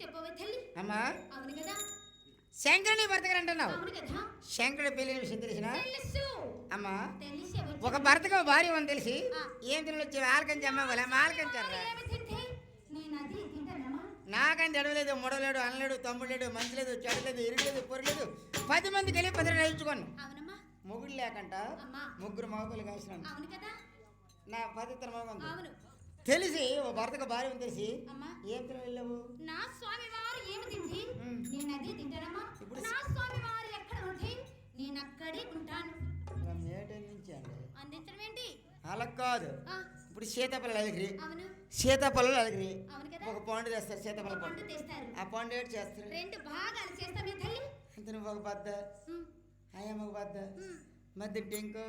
చెప్పవే తల్లి. అమ్మా. అవును కదా. శంకరుని అంటున్నావు శంకరుడు పెళ్ళిన విషయం తెలిసిన? తెలుసు. అమ్మా. ఒక భర్తకు భార్య అని తెలిసి. ఏం తిని వచ్చి ఆలకంచి అమ్మ వాళ్ళ ఆలకంచారా నాకంటే అడవలేదు ముడలేడు అనలేడు తమ్ముడు లేడు మంచి లేదు చెడు లేదు ఇరుగలేదు పొరలేదు పది మందికి వెళ్ళి పది అవునమ్మా. ముగ్గురు లేకంట. ముగ్గురు అవును కదా. నా పదిత్తర మగ అవును. తెలిసి ఓ భర్తకు భార్య తెలిసి అమ్మా. ఏం తిని వెళ్ళావు? నా స్వామి వారు ఏమి ఉమ్. నేను అది తింటానమ్మా. నా స్వామి వారు ఎక్కడ ఉంటే నేను అక్కడే ఉంటాను. అందించడం ఏంటి? అలా కాదు. ఇప్పుడు సీతాఫలం అలిగిరి అవును. సీతాఫలం అలిగిరి అవును కదా. ఒక పండు తెస్తారు సీతాఫల పండు ఆ పండు ఏడు చేస్తారు. రెండు భాగాలు చేస్తామే తల్లి. ఒక బద్ద అయ్యమ్మ ఒక బద్ద. మధ్య ఇంకో.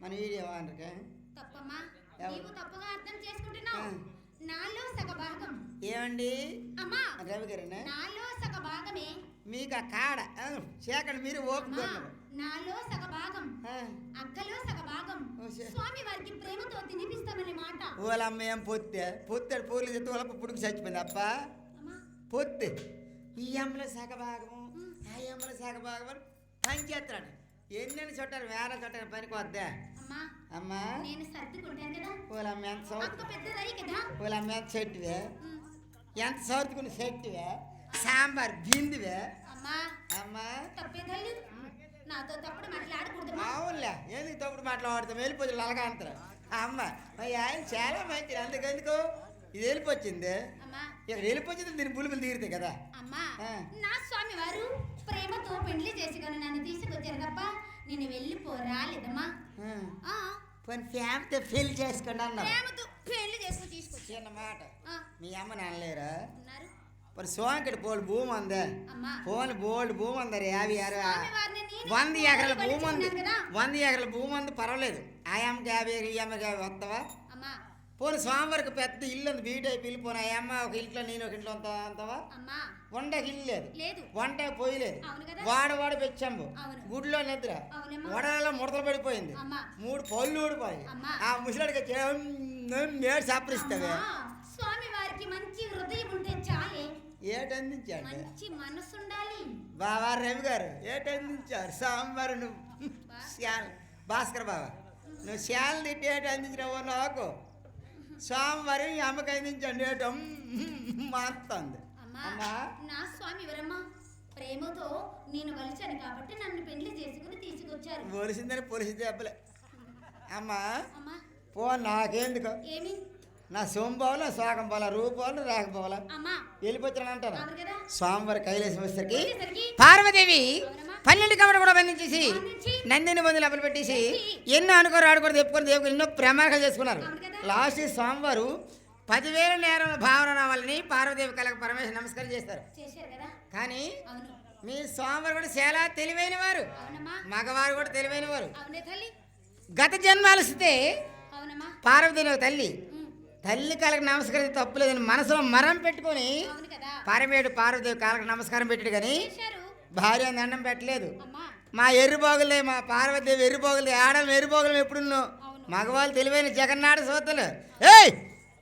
మన వీడియో అనరుగా తప్పమ్మా? నీవు తప్పుగా అర్థం చేసుకుంటున్నావు. నాలో సగ భాగం ఏమండి? అమ్మా. రవి గారేనా? నాలో సగ భాగమే మీకు ఆ కాడ చేకండి మీరు నాలో సగ భాగం అక్కలో సగ భాగం స్వామి వారికి ప్రేమతో తినిపిస్తామనే మాట. అమ్మ ఏం పొత్తే? పొత్తాడు పూర్లు చెప్తే వాళ్ళ పుట్టుకు చచ్చిపోయింది. అప్ప అమ్మా. పొత్తే. ఈ అమ్మలో సగ భాగము ఆ అమ్మలో సగ భాగం అని పని చేస్తాడు. ఎన్నెన్ని చుట్టారు వేరే చుట్టారు పనికి వద్దా? అమ్మా నేను సర్దుకుంటాను కదా. ఎంత సౌత్ కదా. ఎంత చెట్టువే. ఎంత సౌతుకుని సాంబార్ అమ్మా అమ్మా. నాతో తప్పుడు మాట్లాడకూడదు అవునులే ఎందుకు తప్పుడు మాట్లాడుతాం వెళ్ళిపోతుంది అలాగా అంటారు. అమ్మ ఆయన చాలా మంచిది అందుకెందుకు? ఇది అమ్మా. ఇక్కడ దీని తీరుతాయి కదా. అమ్మా. నా స్వామి వారు ప్రేమతో పెళ్ళి చేసుకొని నన్ను తీసుకొచ్చారు నేను వెళ్ళిపోరాలేదమ్మా ఆ. ఆ, పోనీ ఫ్యామిలీతో పెళ్ళి చేసుకోండి అన్నారు ప్రేమతో పెళ్ళి చేసుకుని ఆ, మీ అమ్మ నాన్నలేరా? ఉన్నారు. మరి సోంకటి బోల్డ్ భూమి ఉందే ఫోన్ బోల్డ్ భూమి ఉందరు యాభై అరవై వంద ఎకరాల భూమి ఉంది వంద ఎకరాల భూమి ఉంది పర్వాలేదు. ఆ అమ్మకి యాభై ఈ అమ్మకి యాభై వస్తావా? పోనీ స్వామివారికి పెద్ద ఇల్లు ఉంది బీట్ అయిపోయి పోనీ. ఆ అమ్మ ఒక ఇంట్లో నేను ఒక ఇంట్లో అంత అంతవా అమ్మా వంటకి ఇల్లు లేదు. లేదు వంట పొయ్యి లేదు అవును కదా? వాడు పెంచాము అవును. గుడిలో నిద్ర. వడలలో ముడతలు పడిపోయింది. మూడు పళ్ళు ఊడిపోయి. ఆ ముసలాడికి మేడు సపరిస్తావే అమ్మా, స్వామి వారికి మంచి హృదయం ఉంటే చాలే. ఏటందించాడు మంచి మనసు ఉండాలి బాబా రవి గారు ఏటందించారు సాంబారు నువ్వు. శాల్ భాస్కర్ బాబా నువ్వు శాల తిట్టి ఏటి అందించినావో నాకు? సోమవారం ఈ అమ్మకి అందించండి ఏటం మారుతుంది. అమ్మా నా స్వామి ఎవరమ్మా? ప్రేమతో నేను వలిచాను కాబట్టి నన్ను పెళ్ళి చేసుకుని తీసుకొచ్చారు. పొలిసి దెబ్బలే అమ్మా అమ్మా. పో నాకెందుకు? ఏమి? నా సోంబావులా సోకం పోలా రూపాలు రాకపోవాలా వెళ్ళిపోతున్నాను అంటారు స్వామివారి కైలాసం వచ్చేసరికి పార్వదేవి. పన్నెండు కమర కూడా బంధించేసి బంధించి. నందిని మందులు లోపల పెట్టేసి ఎన్నో అనుకోరు ఆడుకోరు చెప్పుకొని చెప్పుకొని ఎన్నో ప్రమాణాలు చేసుకున్నారు. లాస్ట్ స్వామివారు పదివేల నేరం భావన రావాలని పార్వదేవి కళకు పరమేశ్వర నమస్కారం చేస్తారు. కానీ మీ స్వామివారు కూడా చాలా తెలివైన వారు. మగవారు కూడా తెలివైన వారు. గత జన్మాలసితే అవునమ్మా. పార్వదేవి తల్లి. తల్లి కాళ్ళకి నమస్కారం తప్పులేదని మనసులో మరం పెట్టుకొని పరమేడు పార్వదేవి కాళ్ళకి నమస్కారం పెట్టాడు కానీ భార్య దండం పెట్టలేదు. మా ఎర్రిబోగులే మా పార్వదేవి ఎర్రిబోగులే ఆడలు ఎర్రిబోగులు ఎప్పుడున్నో. మగవాళ్ళు తెలివైన జగన్నాథ సోతలు ఏయ్!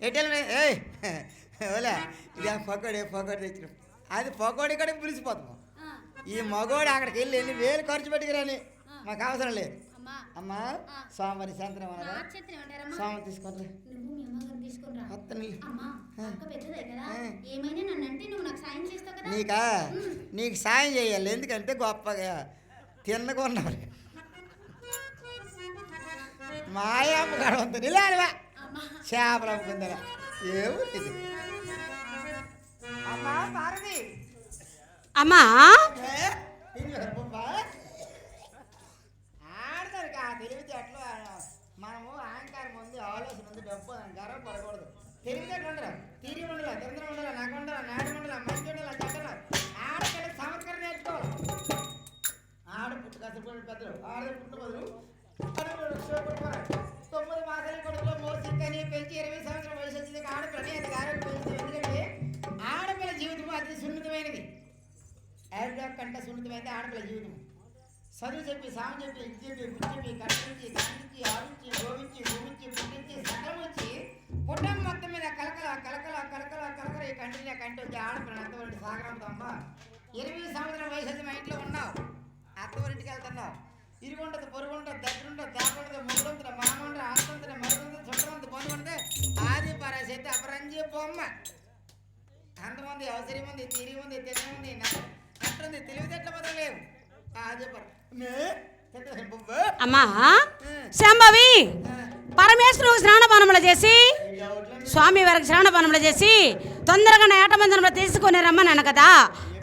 ఎట్టెలు ఏయ్! ఓలే ఇది ఆ పకోడి పకోడి తెచ్చిన. అది పకోడి కూడా పిలిచిపోతాం. ఆ, ఈ మగోడు అక్కడికి వెళ్ళి ఎన్ని వేలు ఖర్చు పెట్టుకురాని మాకు అవసరం లేదు. అమ్మా. సోమవారి సాయంత్రం ఏమంటారమ్మా? సోమవారం తీసుకుంటా. నువ్వు నాకు నీకా? సాయం చేయాలి. ఎందుకంటే గొప్పగా తిన్నకున్నారు మాయామ్మ గడవంత నిలాలివా చేపలు అమ్ముకుందా ఏ ఊరు ఇది అమ్మా? ఆడతారు కా తెలివితేటలు మనము అహంకారం ఉంది ఆలోచన ఉంది డబ్బు గర్వం పడకూడదు. తెలివితేటలు ఉండరు? తీరి ఉండదు తొందర ఉండదు నాకు ఉండదు నాడు ఉండదు మంచి ఉండదు చెడ్డలు ఆడపిల్ల సంస్కారం నేర్చుకోవాలి ఆడ పుట్టు కష్టపడి పెద్దలు. ఆడ పుట్టు బదులు. తొమ్మిది మాసాల కొడుకులో మోసిక్కని పెంచి ఇరవై సంవత్సరం వయసు వచ్చింది. ఆడపిల్లని అది ఆరోగ్యం ఎందుకంటే ఆడపిల్ల జీవితం అతి సున్నితమైనది. ఆవిడ కంటే సున్నితమైనది ఆడపిల్ల జీవితం చదువు చెప్పి సాము చెప్పి ఇది చెప్పి గుడి చెప్పి కట్టించి కంటించి ఆడించి గోవించి భూమించి పుట్టించి సకలం వచ్చి పుట్టం మొత్తం మీద కలకల కలకల కలకల కలకల ఈ కంటిని కంటి వచ్చి ఆడపిల్ల అత్తవారింటి సాగరంతో అమ్మ ఇరవై సంవత్సరం వయసు వచ్చి మా ఇంట్లో ఉన్నావు. అత్తవారింటికి వెళ్తున్నావు. ఇరుగుంటది పొరుగుంటది దగ్గరుంటది దాకుంటది ముగ్గురుంటది మామంటది ఆస్తుంటది మరుగుంటది చుట్టమంది పొందుకుంటది ఆది పరాశక్తి అపరంజి బొమ్మ. అంతమంది అవసరం ఉంది తిరిగి ఉంది తిరిగి ఉంది నట్టుంది తెలివితేటల బదలేవు ఆది పర. అమ్మా శాంభవి పరమేశ్వరుడు స్నానపానములు చేసి స్వామి వారికి స్నానపానములు చేసి తొందరగా నా ఏటమందరంలో తీసుకొని రమ్మన్నాను కదా.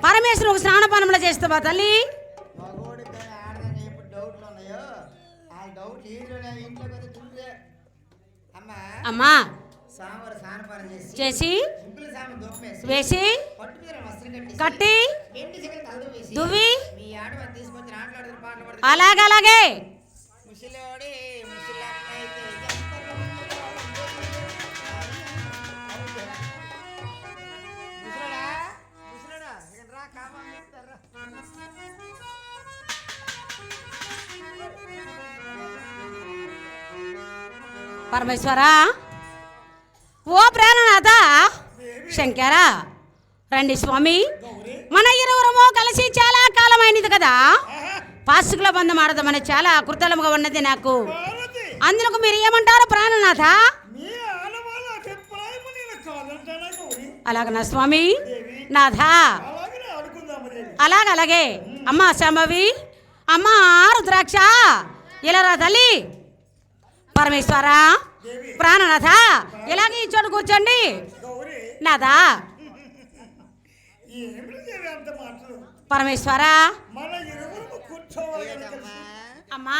పరమేశ్వరుడు స్నానపానములు చేస్తావా తల్లి? అమ్మా. చేసి వేసి కట్టి దువ్వి పడుతూ అలాగే ముసలోడా? పరమేశ్వరా ఓ ప్రాణనాథ శంకర రండి స్వామి. మన ఇరువురము కలిసి చాలా కాలమైనది కదా. పాసుకుల బంధం ఆడదామని చాలా కృతలముగా ఉన్నది నాకు. అందుకు మీరు ఏమంటారు ప్రాణనాథ? మీ ఆడవాళ్ళ అభిప్రాయం నేను కాదంటానా గౌరి అలాగ నా స్వామి? నాథా! అలాగనే అలాగ అలాగే. అమ్మా శాంభవి! అమ్మా రుద్రాక్ష! ఇలా రా తల్లి! పరమేశ్వర? ప్రాణనాథ ఇలాగే ఈ చోటు కూర్చోండి. మాటలు? పరమేశ్వర? అమ్మా.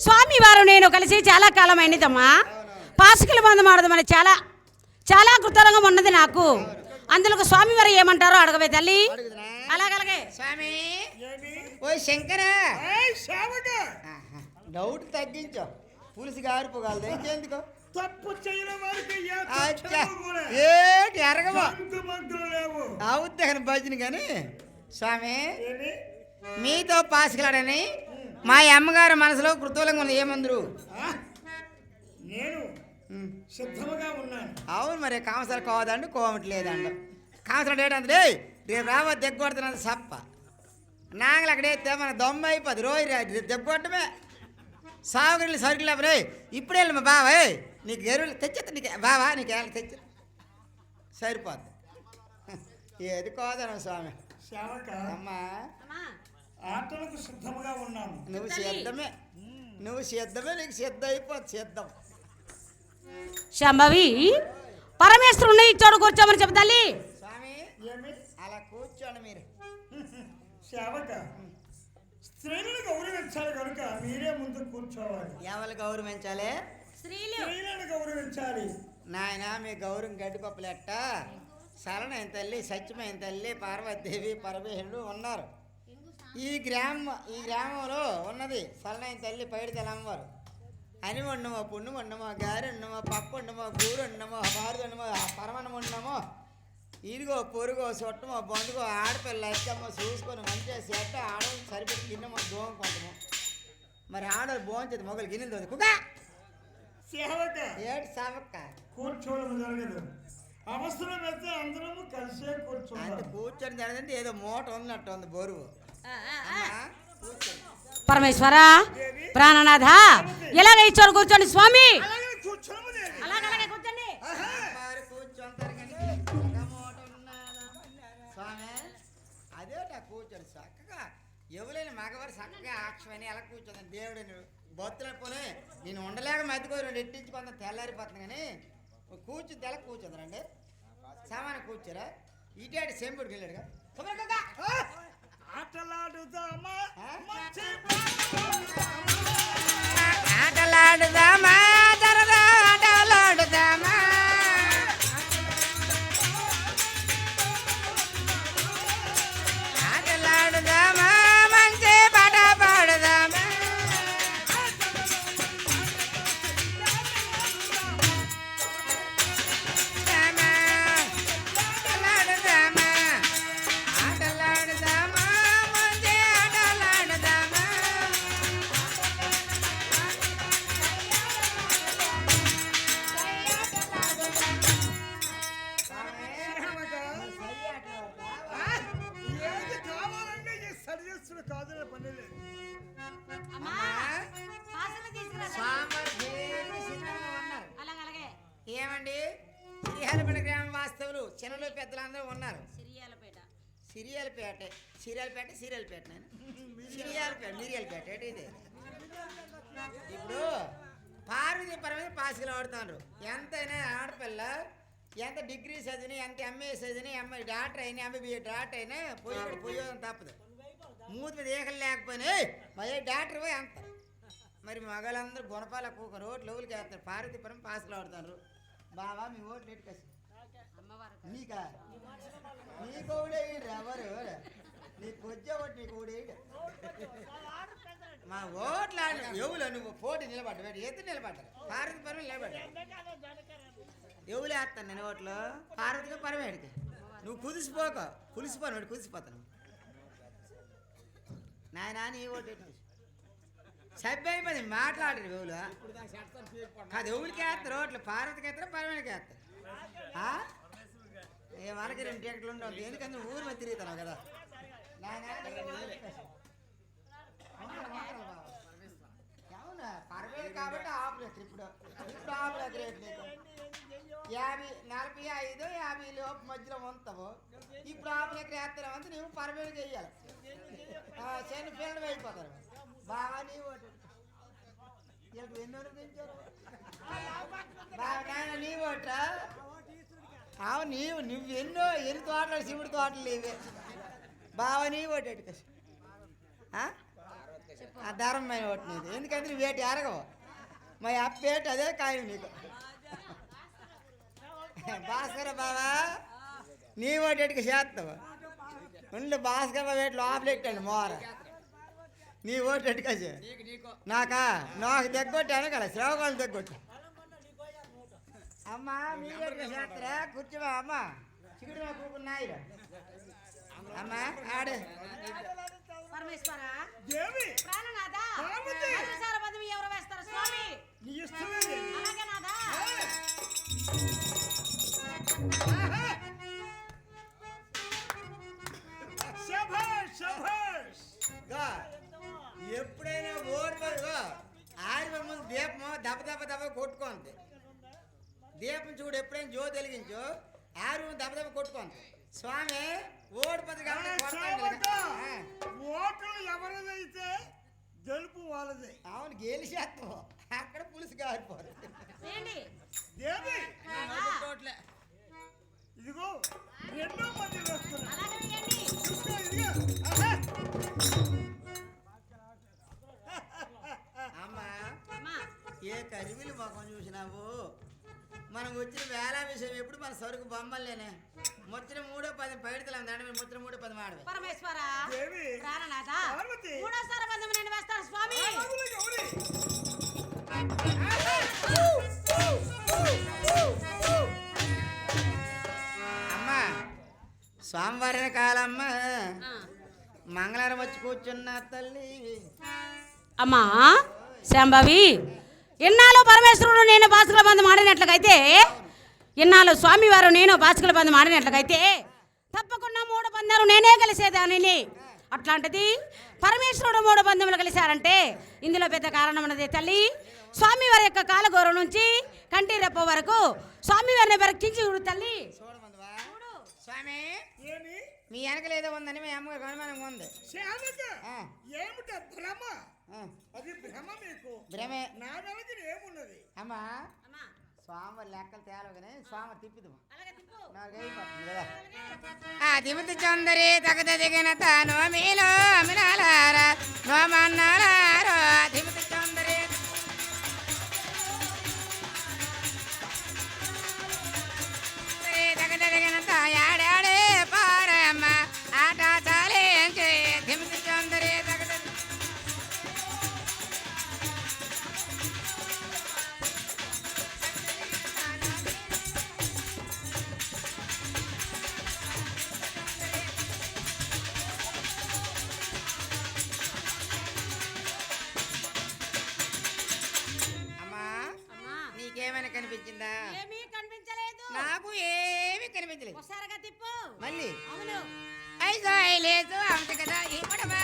స్వామి వారు నేను కలిసి చాలా కాలం అయినదమ్మా పాసుకల బంధం ఆడదామని చాలా చాలా కృతజ్ఞంగా ఉన్నది నాకు. అందులో స్వామి వారు ఏమంటారో అడగవే తల్లి? అలాగలాగే స్వామి. ఏమి? ఓ శంకరా. డౌట్ తగ్గించు. పులుసు గారిపోగలదు ఇంకెందుకు? తప్పు కూడా. ఏటి అవుద్దని భజన కానీ? స్వామి మీతో పాసుకలాడని మా అమ్మగారు మనసులో కృతూలంగా ఉంది. ఏమందరు? ఆ? నేను సిద్ధముగా ఉన్నాను. అవును మరి కామసాలు కోవదండి కోవట్లేదండి కామసాలు ఏంటంటే రేపు రావ దెగ్గొడుతున్నది సప్ప. నాగలు అక్కడైతే మన దొమ్మ అయిపోద్ది రోజు దెగ్గొట్టమే సాగులు సరుకులు రే ఇప్పుడే వెళ్ళి మా బావా ఏయ్, నీకు ఎరువులు తెచ్చేస్తా నీకు బావా నీకు ఏళ్ళకి తెచ్చి. సరిపోద్ది. ఏది కోదనం స్వామి? అమ్మా. ఆటలకు సిద్ధముగా ఉన్నాను. నువ్వు సిద్ధమే. నువ్వు సిద్ధమే నీకు సిద్ధ అయిపోద్ది సిద్ధం. శాంభవి పరమేశ్వరుని చోటు కూర్చోమని చెప్పు తల్లి. స్వామి అలా కూర్చోండి మీరు. సేవక స్త్రీలను గౌరవించాలి కనుక మీరే ముందు కూర్చోవాలి. ఎవరు గౌరవించాలి? స్త్రీలను గౌరవించాలి. నాయన మీ గౌరవం గడ్డిపప్పులెట్ట? సరణ తల్లి సత్యమైన తల్లి పార్వతీదేవి పరమేశ్వరుడు ఉన్నారు. ఈ గ్రామం ఈ గ్రామంలో ఉన్నది సరళైన తల్లి పైడి తెలమ్మవారు అని ఉండమో పుణ్యం ఉండమో గారి ఉండమో పప్పు ఉండమో కూర ఉండమో బారు ఉండమో పరమణం ఉండమో ఇదిగో పొరుగో చుట్టమో బండుగో ఆడపిల్ల ఎక్కమ్మో చూసుకొని మంచిగా సెట్ట ఆడవాళ్ళు సరిపెట్టి తిన్నమో దోమకుంటాము. మరి ఆడవాళ్ళు భోంచేది మొగలు గిన్నెలు తోది సేవక. ఏటి సావక్క. కూర్చోవడం జరగదు. అవసరం అయితే అందరము కలిసే అంత కూర్చోవాలి కూర్చొని జరగదంటే ఏదో మూట ఉన్నట్టు ఉంది బరువు. పరమేశ్వర ప్రాణనాథ ఇలాగ ఈ చోటు కూర్చోండి స్వామి. ఎవరైనా మగవారు చక్కగా ఆక్షమని ఎలా కూర్చొని దేవుడిని బొత్తులు పోనీ నేను ఉండలేక మధ్యకో రెండు ఎట్టించి కొంత తెల్లారిపోతుంది కానీ కూర్చుని తెల్ల కూర్చుందరండి సామాన్య కూర్చోరా? ఇటాడి సెంపుడికి వెళ్ళాడుగా? ఆటలాడుదామా? సీరియల్పేట నేను? మిరియాలపేట ఏంటి ఇది? ఇప్పుడు పార్వతి పరమైన పాసికలు ఆడుతున్నారు ఎంతైనా ఆడపిల్ల ఎంత డిగ్రీ చదివినా ఎంత ఎంఏ చదివినా ఎంఐ డాక్టర్ అయినా ఎంబీబీఏ డాక్టర్ అయినా పోయి పోయేదని తప్పదు. మూతి మీద ఏకలు లేకపోయినా "ఏయ్, మరి డాక్టర్ పోయి అంత. మరి మగాళ్ళందరూ గుణపాల కూక రోడ్లు లోపలికి వేస్తారు పార్వతీపురం పాసులు ఆడుతున్నారు బావా మీ ఓట్లు ఎట్టుకేసి అమ్మవారు నీకా నీకు ఓడేయండి ఎవరు? నీకు ఓడేయండి మా ఓట్ల ఎవరు నువ్వు పోటీ నిలబడ్డా ఎత్తు నిలబడ్డారు పార్వతి పరం నిలబడ్డారు ఎవరు వేస్తాను నేను ఓట్లు? పార్వతికి పరమేడికి నువ్వు కుదిసిపోక. కులిసిపోను కుదిసిపోతాను. నాయనా నీ ఓటు సభ్య అయిపోయింది మాట్లాడరు ఎవరు కాదు ఎవరికి వేస్తారు ఓట్లు? పార్వతికి వేస్తారా పరమేడికి వేస్తారు? ఆ? ఏ మనకి రెండు టికెట్లు ఉండవు. ఎందుకంటే ఊరు తిరుగుతున్నావు కదా. అవునా పర్వేది కాబట్టి ఆపులేదు ఇప్పుడు ఇప్పుడు ఆపులేదు రేట్ నీకు యాభై నలభై ఐదు యాభై లోపు మధ్యలో ఉంటావు ఇప్పుడు ఆపులేక వేస్తున్నావు అంటే నువ్వు పర్వేదికి వెయ్యాలి చిన్న పిల్లలు అయిపోతారు బాగా నీవు ఓటు వీళ్ళకి ఎన్ని పెంచారు బాగా నాయన నీ ఓటా నీవు నువ్వు ఎన్నో ఎన్ని తోటలు శివుడి తోటలు ఇవే బావ నీ ఓటు ఎట్టుకోసి ఆ ధర్మమైన ఓటు నీది. ఎందుకంటే నువ్వు వేటి అరగవు. మా అప్పేటి అదే ఖాయం నీకు. భాస్కర బావా నీ ఓటు ఎట్టుకు చేస్తావు. ఉండు భాస్కర బాబు వేటి లోపలెట్టండి మోర. నీ ఓటు ఎట్టుకోసి నాకా నాకు. దగ్గొట్టాను కదా శ్రవకాలు దగ్గొట్టు అమ్మా మీరే చేస్తారా? కూర్చోవా అమ్మా. చిగుడు కూకున్నాయి అమ్మా ఆడు. పరమేశ్వర? దేవి! ప్రాణనాథ! మధుసార పదవి ఎవరు వేస్తారు స్వామి? అలాగే నాదా ఎప్పుడైనా ఆడి దీపం దెబ్బ దెబ్బ దెబ్బ కొట్టుకోండి దీపం చూడు ఎప్పుడైనా జో వెలిగించు ఆరు దెబ్బ దెబ్బ కొట్టుకోండి స్వామి ఓడిపోతుంది. ఓట్లు ఎవరిదైతే గెలుపు వాళ్ళదే. అవును గెలిచేస్తావు అక్కడ పులుసు కారిపోరు? ఇదిగో రెండో మంది అమ్మా ఏ కరివిలు ముఖం చూసినావు? మనం వచ్చిన వేళ విషయం ఎప్పుడు మన సరుకు బొమ్మలేనే ముచ్చిన మూడో పది పైడితలం దండ ముచ్చిన మూడో పది మాడవే పరమేశ్వర ప్రాణనాథ పార్వతి! మూడోసారి బంధం నేను వేస్తాను స్వామి? అమ్మా సోమవారం కాలమ్మ ఆ. మంగళవారం వచ్చి కూర్చున్న తల్లి అమ్మా శాంభవి ఇన్నాళ్ళు పరమేశ్వరుడు నేను బాసుకుల బంధం ఆడినట్లయితే ఇన్నాళ్ళు స్వామివారు నేను బాసుకుల బంధం ఆడినట్లయితే తప్పకుండా మూడు పందాలు నేనే కలిసేదానిని. అట్లాంటిది పరమేశ్వరుడు మూడు పందెములు కలిశారంటే ఇందులో పెద్ద కారణం ఉన్నది తల్లి స్వామివారి యొక్క కాలగోరం నుంచి కంటి రెప్ప వరకు స్వామివారిని పరీక్షించి చూడు తల్లి. స్వామి ఏమి? మీ వెనకలేదో ఉందని మీ అమ్మగారికి అనుమానంగా ఉంది. ఏమిట అది భ్రమ మీకు. భ్రమే. నా వెనక ఏమున్నది? అమ్మా స్వామి లెక్కలు తేలవగానే స్వామి తిప్పుదు. అలాగే తిప్పు. నాకైపోతుంది కదా. ఆ తిమితి చందరి తగద దిగిన తాను మీలో అమినాలారా నోమన్నారారో తిమితి చందరి తిప్పు. మళ్ళీ. అవును. ఐదో లేదు అంత కదా ఈ పడవ?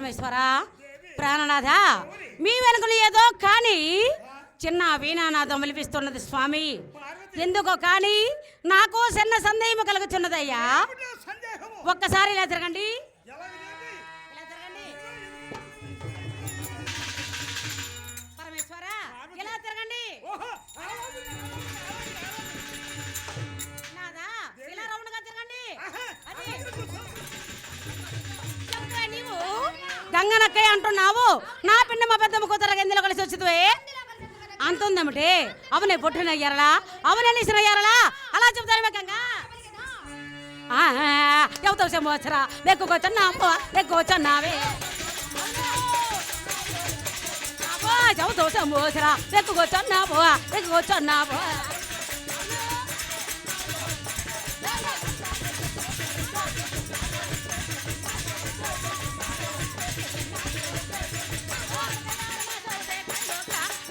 పరమేశ్వర ప్రాణనాథ మీ వెనుకలు ఏదో కానీ చిన్న వీణానాదం విలిపిస్తున్నది స్వామి. ఎందుకో కానీ నాకు చిన్న సందేహం కలుగుతున్నదయ్యా. ఒక్కసారి? ఇలా తిరగండి. పరమేశ్వర ఇలా తిరగండి. రంగనక్కయ్య అంటున్నావు నా పిండి మా పెద్దమ్మ కూతురు ఎందులో కలిసి వచ్చింది అంతుందమిటి అవునే పొట్టిన అయ్యారలా అవునే నిసిన అయ్యారలా అలా చెప్తాను గంగా ఎవతావు సంవత్సరా వెక్కుకొచ్చున్నావు వెక్కుకొచ్చున్నావే చదువుతావు సంవత్సరా వెక్కుకొచ్చున్నావు వెక్కుకొచ్చున్నావు నగున కండోక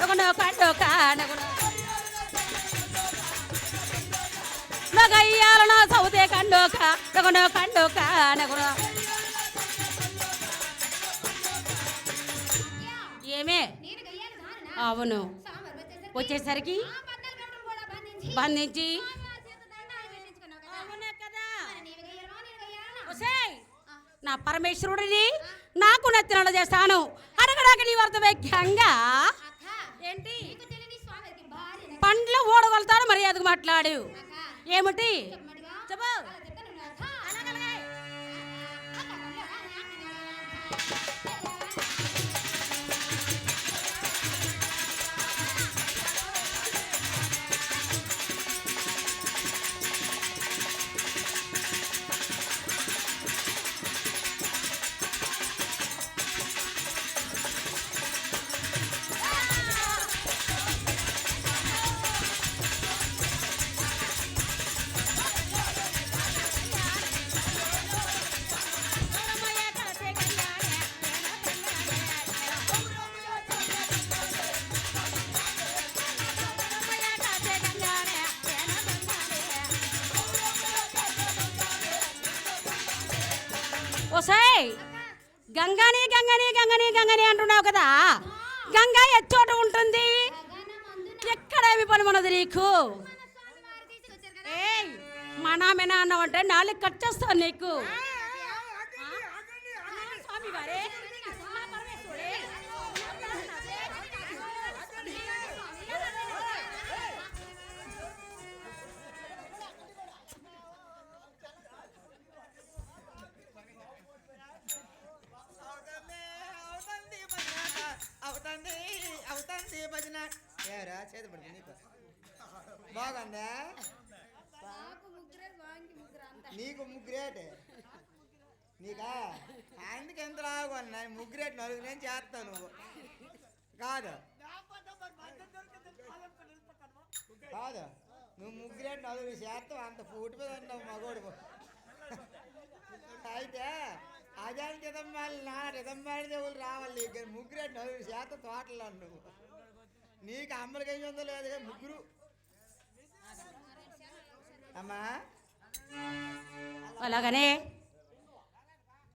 నగునో కండో కానగునో. నగయ్యాలనో సౌతే కండో కానగునో కండో కానగునో. ఏమే? అవును. వచ్చేసరికి బంధించి. నా పరమేశ్వరుడిని నాకు నెత్తినడ చేస్తాను. అనగడానికి నీ వర్త వ్యాఖ్యంగా భార్య నాకు. మర్యాదకు మాట్లాడు ఏమిటి చెప్పు ఒసేయ్! గంగాని గంగని గంగని గంగని అంటున్నావు కదా? గంగా ఎచ్చోట ఉంటుంది. గగనమందున ఎక్కడేమి పని మనది నీకు? మన స్వామి వారు అన్నావంటే నాలుగు కట్ చేస్తాను నీకు. స్వామి వారే ఏరా చేతి పడుతుంది నీకు బాగుందా? నాకు ముగ్గురేట్. నీకా? అందుకు ఎంత రాగున్నా ముగ్గురేట్ నలుగురు నేను చేస్తావు నువ్వు. కాదు. కాదు. నువ్వు ముగ్గురేట్ నలుగురు చేస్తావు. అంత పూటి మీద ఉంటావు మగోడు. అయితే అజానికి ఇదమ్మాలి నా ఇదమ్మాలి దేవులు రావాలి. ముగ్గురేట్ నలుగురు చేత తోటలో నువ్వు నీకు అమ్మలకి ఏం ఉందో లేదు ముగ్గురు. అమ్మా. అలాగనే